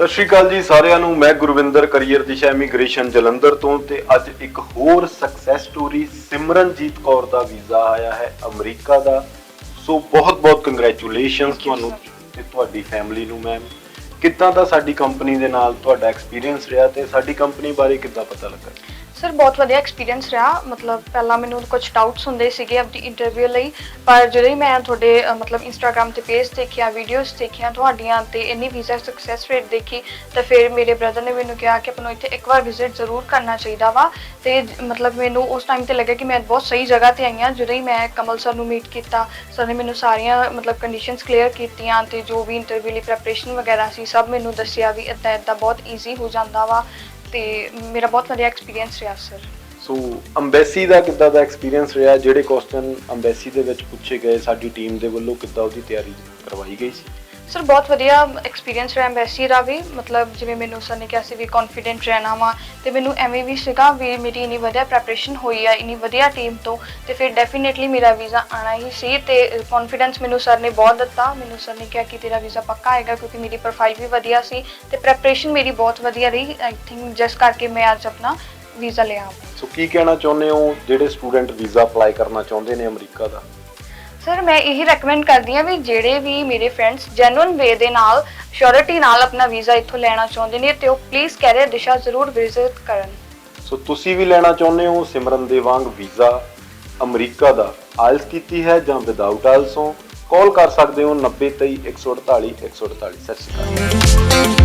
ਸਤਿ ਸ਼੍ਰੀ ਅਕਾਲ ਜੀ ਸਾਰਿਆਂ ਨੂੰ। ਮੈਂ ਗੁਰਵਿੰਦਰ ਕਰੀਅਰ ਦਿਸ਼ਾ ਇਮੀਗ੍ਰੇਸ਼ਨ ਜਲੰਧਰ ਤੋਂ ਤੇ ਅੱਜ ਇੱਕ ਹੋਰ ਸਕਸੈਸ ਸਟੋਰੀ ਸਿਮਰਨਜੀਤ ਕੌਰ ਦਾ ਵੀਜ਼ਾ ਆਇਆ ਹੈ ਅਮਰੀਕਾ ਦਾ। ਸੋ ਬਹੁਤ ਬਹੁਤ ਕੰਗ੍ਰੈਚੁਲੇਸ਼ਨਸ ਤੁਹਾਨੂੰ. ਤੇ ਤੁਹਾਡੀ ਫੈਮਿਲੀ ਨੂੰ ਮੈਮ ਕਿੱਦਾਂ ਦਾ ਸਾਡੀ ਕੰਪਨੀ ਦੇ ਨਾਲ ਤੁਹਾਡਾ ਐਕਸਪੀਰੀਅੰਸ ਰਿਹਾ ਤੇ ਸਾਡੀ ਕੰਪਨੀ ਬਾਰੇ ਕਿੱਦਾਂ ਪਤਾ ਲੱਗਾ? ਸਰ ਬਹੁਤ ਵਧੀਆ ਐਕਸਪੀਰੀਅੰਸ ਰਿਹਾ। ਮਤਲਬ ਪਹਿਲਾਂ ਮੈਨੂੰ ਕੁਝ ਡਾਊਟਸ ਹੁੰਦੇ ਸੀਗੇ ਆਪਣੀ ਇੰਟਰਵਿਊ ਲਈ। ਪਰ ਜਦੋਂ ਹੀ ਮੈਂ ਤੁਹਾਡੇ ਅ, ਮਤਲਬ ਇੰਸਟਾਗ੍ਰam ਤੇ ਪੇਜ ਦੇਖਿਆ ਵੀਡੀਓਜ਼ ਦੇਖੀਆਂ ਤੁਹਾਡੀਆਂ ਤੇ ਇੰਨੀ ਵੀਜ਼ਾ ਸਕਸੈਸ ਰੇਟ ਦੇਖੀ ਤਾਂ ਫਿਰ ਮੇਰੇ ਬ੍ਰਦਰ ਨੇ ਮੈਨੂੰ ਕਿਹਾ ਕਿ ਆਪਾਂ ਨੂੰ ਇੱਥੇ ਇੱਕ ਵਾਰ ਵਿਜ਼ਿਟ ਜ਼ਰੂਰ ਕਰਨਾ ਚਾਹੀਦਾ ਵਾ। ਤੇ ਜ- ਮਤਲਬ ਮੈਨੂੰ ਉਸ ਟਾਈਮ ਤੇ ਲੱਗਿਆ ਕਿ ਮੈਂ ਬਹੁਤ ਸਹੀ ਜਗ੍ਹਾ ਤੇ ਆਈ ਹਾਂ। ਜਦੋਂ ਹੀ ਮੈਂ ਕਮਲ ਸਰ ਨੂੰ ਮੀਟ ਕੀਤਾ ਸਰ ਨੇ ਮੈਨੂੰ ਸਾਰੀਆਂ ਮਤਲਬ ਕੰਡੀਸ਼ਨਸ ਕਲੀਅਰ ਕੀਤੀਆਂ ਤੇ ਜੋ ਵੀ ਇੰਟਰਵਿਊ ਲਈ ਪ੍ਰੈਪਰੇਸ਼ਨ ਵਗੈਰਾ ਸੀ ਸਭ ਮੈਨੂੰ ਦੱਸਿਆ ਵੀ ਇਦਾਂ ਇਦਾਂ ਬਹੁਤ ਈਜ਼ੀ ਹੋ ਜਾਂਦਾ ਵਾ। ਤੇ ਮੇਰਾ ਬਹੁਤ ਵਧੀਆ ਐਕਸਪੀਰੀਅੰਸ ਰਿਹਾ ਸਰ ਸੋ ਅੰਬੈਸੀ ਦਾ ਕਿੱਦਾਂ ਦਾ ਐਕਸਪੀਰੀਅੰਸ ਰਿਹਾ? ਜਿਹੜੇ ਕੁਐਸਚਨ ਅੰਬੈਸੀ ਦੇ ਵਿੱਚ ਪੁੱਛੇ ਗਏ, ਸਾਡੀ ਟੀਮ ਦੇ ਵੱਲੋਂ ਕਿੱਦਾਂ ਉਹਦੀ ਤਿਆਰੀ ਕਰਵਾਈ ਗਈ ਸੀ? ਸਰ ਬਹੁਤ ਵਧੀਆ ਐਕਸਪੀਰੀਅੰਸ ਰਿਹਾ ਐਮਬੈਸੀ ਦਾ ਵੀ। ਮਤਲਬ ਜਿਵੇਂ ਮੈਨੂੰ ਸਰ ਨੇ ਕਿਹਾ ਸੀ ਵੀ ਕੌਨਫੀਡੈਂਟ ਰਹਿਣਾ ਵਾ, ਤੇ ਮੈਨੂੰ ਐਵੇਂ ਵੀ ਸੀਗਾ ਵੀ ਮੇਰੀ ਇੰਨੀ ਵਧੀਆ ਪ੍ਰੈਪਰੇਸ਼ਨ ਹੋਈ ਆ, ਇੰਨੀ ਵਧੀਆ ਟੀਮ ਤੋਂ, ਤੇ ਫਿਰ ਡੈਫੀਨਿਟਲੀ ਮੇਰਾ ਵੀਜ਼ਾ ਆਣਾ ਹੀ ਸੀ, ਤੇ ਕੌਨਫੀਡੈਂਸ ਮੈਨੂੰ ਸਰ ਨੇ ਬਹੁਤ ਦਿੱਤਾ। ਮੈਨੂੰ ਸਰ ਨੇ ਕਿਹਾ ਕਿ ਤੇਰਾ ਵੀਜ਼ਾ ਪੱਕਾ ਆਏਗਾ ਕਿਉਂਕਿ ਮੇਰੀ ਪ੍ਰੋਫਾਈਲ ਵੀ ਵਧੀਆ ਸੀ, ਤੇ ਪ੍ਰੈਪਰੇਸ਼ਨ ਮੇਰੀ ਬਹੁਤ ਵਧੀਆ ਰਹੀ। ਆਈ ਥਿੰਕ ਜਿਸ ਕਰਕੇ ਮੈਂ ਅੱਜ ਆਪਣਾ ਵੀਜ਼ਾ ਲਿਆ ਸੋ ਕੀ ਕਹਿਣਾ ਚਾਹੁੰਦੇ ਹੋ? ਜਿਹੜੇ ਸਟੂਡੈਂਟ ਵੀਜ਼ਾ ਅਪਲਾਈ ਕਰਨਾ ਚਾਹੁੰਦੇ ਨੇ ਅਮਰੀਕਾ ਦਾ? ਸਰ, ਮੈਂ ਇਹੀ ਰეკਮੈਂਡ ਕਰਦੀ ਹਾਂ ਵੀ ਜਿਹੜੇ ਵੀ ਮੇਰੇ ਫਰੈਂਡਸ ਜੈਨੂਇਨ ਵੇ ਦੇ ਨਾਲ ਸ਼ੋਰਿਟੀ ਨਾਲ ਆਪਣਾ ਵੀਜ਼ਾ ਇੱਥੋਂ ਲੈਣਾ ਚਾਹੁੰਦੇ ਨੇ ਤੇ ਉਹ ਪਲੀਜ਼ ਕੈਰੀਅਰ ਦਿਸ਼ਾ ਜ਼ਰੂਰ ਵਿਜ਼ਿਟ ਕਰਨ। ਸੋ ਤੁਸੀਂ ਵੀ ਲੈਣਾ ਚਾਹੁੰਦੇ ਹੋ ਸਿਮਰਨ ਦੇ ਵਾਂਗ ਵੀਜ਼ਾ ਅਮਰੀਕਾ ਦਾ ਆਇਲਸ ਕੀਤੀ ਹੈ ਜਾਂ ਵਿਦਆਊਟ ਆਇਲਸ ਹੋ? ਕਾਲ ਕਰ ਸਕਦੇ ਹੋ 90 23 148 148 ਸਤਿ ਸ਼੍ਰੀ ਅਕਾਲ।